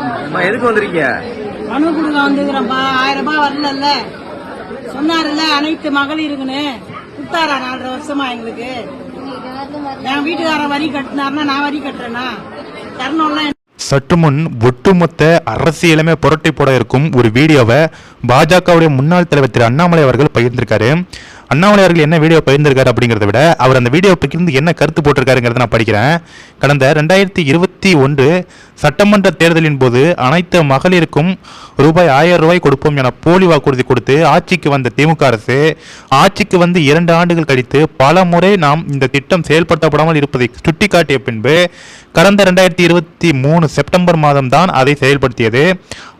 அம்மா எதுக்கு வந்திருக்கீங்க? மனு கொடுக்க வந்துக்கிறோம்ப்பா ஆயிரம் ரூபாய் வரலல்ல. சொன்னாருல்ல அனைத்து மகளிருக்குன்னு கொடுத்தாரா நாலரை வருஷமா எங்களுக்கு? என் வீட்டுக்காரன் வரி கட்டினாருன்னா நான் வரி கட்டுறேனா? தரணும்ல சற்று முன் ஒட்டுமொத்த அரசியலுமே புரட்டி போட இருக்கும் ஒரு வீடியோவை பாஜகவுடைய முன்னாள் தலைவர் திரு அண்ணாமலை அவர்கள் பகிர்ந்திருக்காரு. அண்ணாமலை அவர்கள் என்ன வீடியோ பகிர்ந்திருக்காரு அப்படிங்கிறத விட அவர் அந்த வீடியோ பகிர்ந்து என்ன கருத்து போட்டிருக்காருங்கிறத நான் படிக்கிறேன். கடந்த ரெண்டாயிரத்தி இருபத்தி ஒன்று சட்டமன்ற தேர்தலின் போது அனைத்து மகளிருக்கும் ரூபாய் ஆயிரம் ரூபாய் கொடுப்போம் என போலி வாக்குறுதி கொடுத்து ஆட்சிக்கு வந்த திமுக அரசு ஆட்சிக்கு வந்து இரண்டு ஆண்டுகள் கழித்து பல முறை நாம் இந்த திட்டம் செயல்படுத்தப்படாமல் இருப்பதை சுட்டிக்காட்டிய பின்பு கடந்த ரெண்டாயிரத்தி இருபத்தி மூணு செப்டம்பர் மாதம் தான் அதை செயல்படுத்தியது.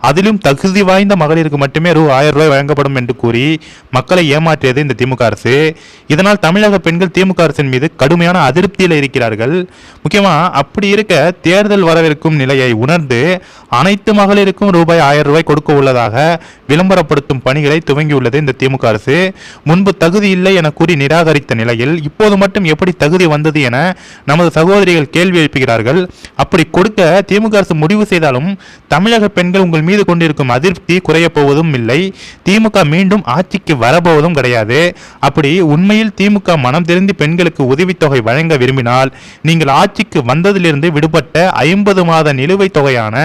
அதிலும் தகுதி வாய்ந்த மகளிருக்கு மட்டுமே ரூ. ஆயிரம் ரூபாய் வழங்கப்படும் என்று கூறி மக்களை ஏமாற்றியது இந்த திமுக அரசு. இதனால் தமிழக பெண்கள் திமுக அரசின் மீது கடுமையான அதிருப்தியில் இருக்கிறார்கள். முக்கியமா அப்படி இருக்க தேர்தல் வரவிருக்கும் நிலையை உணர்ந்து அனைத்து மகளிருக்கும் ரூபாய் ஆயிரம் ரூபாய் கொடுக்க உள்ளதாக விளம்பரப்படுத்தும் பணிகளை துவங்கியுள்ளது இந்த திமுக அரசு. முன்பு தகுதி இல்லை என கூறி நிராகரித்த நிலையில் இப்போது மட்டும் எப்படி தகுதி வந்தது என நமது சகோதரிகள் கேள்வி எழுப்புகிறார்கள். அப்படி கொடுக்க திமுக அரசு முடிவு செய்தாலும் தமிழக பெண்கள் உங்கள் மீது கொண்டிருக்கும் அதிருப்தி குறையப் போவதும் இல்லை. திமுக மீண்டும் ஆட்சிக்கு வரப்போவதும் கிடையாது. அப்படி உண்மையில் திமுக மனம் தெரிந்து பெண்களுக்கு உதவித்தொகை வழங்க விரும்பினால் நீங்கள் ஆட்சிக்கு வந்ததிலிருந்து விடுபட்ட ஐம்பது மாத நிலுவைத் தொகையான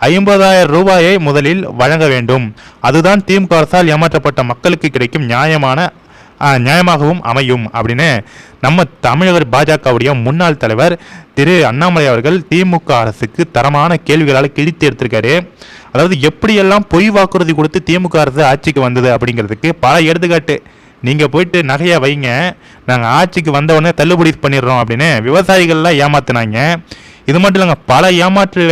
ஐம்பதாயிரம் ரூபாயை முதலில் வழங்க வேண்டும். அதுதான் திமுக அரசால் ஏமாற்றப்பட்ட மக்களுக்கு கிடைக்கும் நியாயமான நியாயமாகவும் அமையும் அப்படின்னு நம்ம தமிழக பாஜகவுடைய முன்னாள் தலைவர் திரு அண்ணாமலை அவர்கள் திமுக அரசுக்கு தரமான கேள்விகளால் கிழித்து எடுத்திருக்காரு. அதாவது எப்படியெல்லாம் பொய் வாக்குறுதி கொடுத்து திமுக அரசு ஆட்சிக்கு வந்தது அப்படிங்கிறதுக்கு பல எடுத்துக்காட்டு. நீங்கள் போயிட்டு நகையை வைங்க. நாங்கள் ஆட்சிக்கு வந்த உடனே தள்ளுபடி பண்ணிடுறோம் அப்படின்னு விவசாயிகள்லாம் ஏமாத்தினாங்க. இது மட்டும் இல்லைங்க பல ஏமாற்று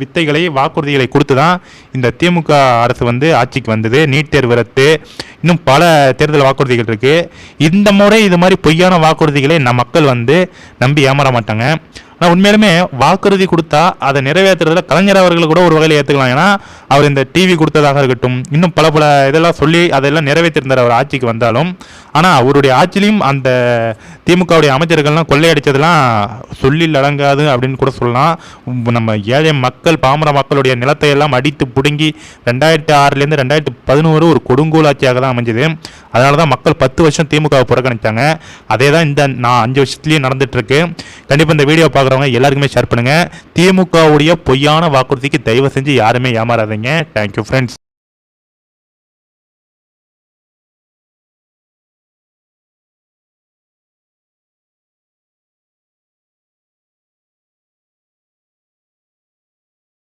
வித்தைகளை வாக்குறுதிகளை கொடுத்து தான் இந்த திமுக அரசு வந்து ஆட்சிக்கு வந்தது நீட் தேர்வு ரத்து. இன்னும் பல தேர்தல் வாக்குறுதிகள் இருக்குது இந்த முறை இது மாதிரி பொய்யான வாக்குறுதிகளை நம் மக்கள் வந்து நம்பி ஏமாற மாட்டாங்க. ஆனால் உண்மையிலுமே வாக்குறுதி கொடுத்தா அதை நிறைவேற்றுறதுல கலைஞர் அவர்கள் கூட ஒரு வகையில் ஏற்றுக்கலாம் ஏன்னா அவர் இந்த டிவி கொடுத்ததாக இருக்கட்டும் இன்னும் பல பல இதெல்லாம் சொல்லி அதெல்லாம் நிறைவேற்றிருந்தார் அவர் ஆட்சிக்கு வந்தாலும். ஆனால் அவருடைய ஆட்சியிலையும் அந்த திமுகவுடைய அமைச்சர்கள்லாம் கொள்ளையடித்ததெல்லாம் சொல்லில் அடங்காது அப்படின்னு கூட சொல்லலாம். நம்ம ஏழை மக்கள் பாமர மக்களுடைய நிலத்தை எல்லாம் அடித்து பிடுங்கி ரெண்டாயிரத்தி ஆறுலேருந்து ரெண்டாயிரத்தி பதினோரு ஒரு கொடுங்கோல் ஆட்சியாக தான் அமைஞ்சது. அதனால தான் மக்கள் பத்து வருஷம் திமுகவை புறக்கணித்தாங்க அதே தான் இந்த நான் அஞ்சு வருஷத்துலேயும் நடந்துகிட்ருக்கு கண்டிப்பாக இந்த வீடியோ பார்க்குறவங்க எல்லாருக்குமே ஷேர் பண்ணுங்கள் திமுகவுடைய பொய்யான வாக்குறுதிக்கு தயவு செஞ்சு யாருமே ஏமாறாதீங்க. Thank you friends